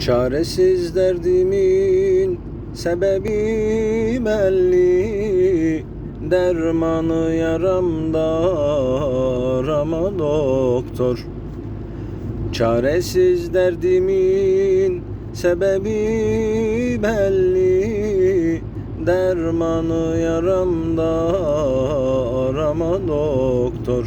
Çaresiz derdimin sebebi belli. Dermanı yaramda arama doktor. Çaresiz derdimin sebebi belli. Dermanı yaramda arama doktor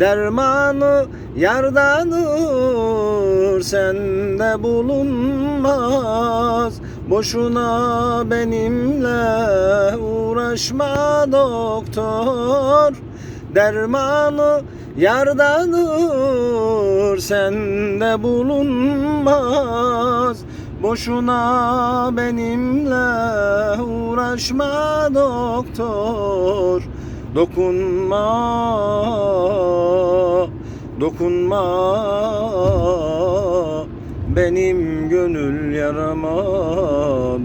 Dermanı yardanır sende bulunmaz. Boşuna benimle uğraşma doktor. Dermanı yardanır sende bulunmaz. Boşuna benimle uğraşma doktor Dokunma, dokunma. Benim gönül yarama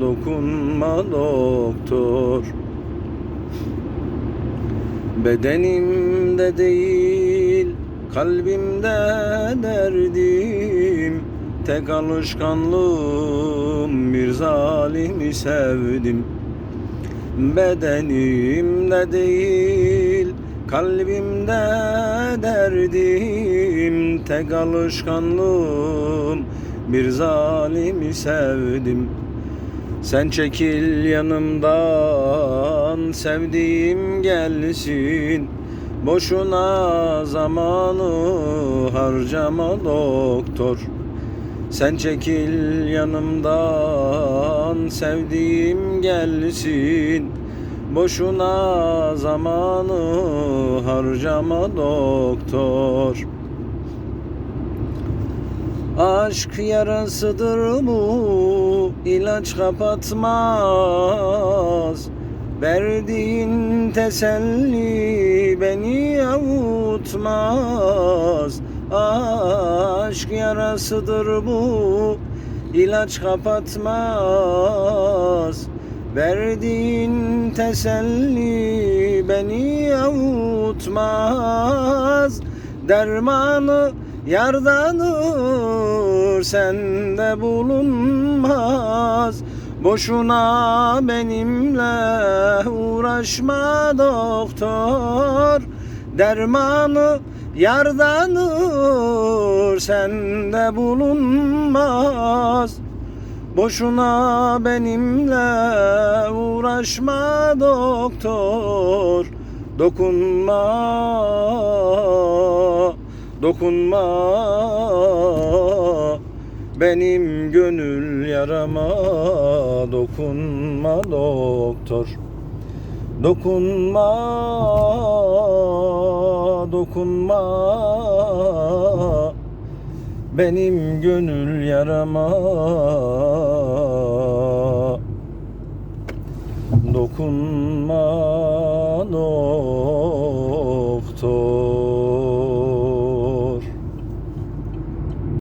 dokunma doktor. Bedenimde değil kalbimde derdim. Tek alışkanlığım bir zalimi sevdim Bedenimde değil kalbimde derdim. Tek alışkanlığım bir zalimi sevdim. Sen çekil yanımdan sevdiğim gelsin. Boşuna zamanı harcama doktor sen çekil yanımdan sevdiğim gelsin. Boşuna zamanı harcama doktor. Aşk yarasıdır bu ilaç kapatmaz. Verdiğin teselli beni avutmaz Aşk yarasıdır bu. İlaç kapatmaz. Verdiğin teselli beni avutmaz. Dermanı yardanır sende bulunmaz. Boşuna benimle uğraşma doktor. Dermanı yardanır sende bulunmaz. Boşuna benimle uğraşma doktor. Dokunma, dokunma. Benim gönül yarama dokunma doktor. Dokunma, dokunma. Benim gönül yarama. Dokunma doktor.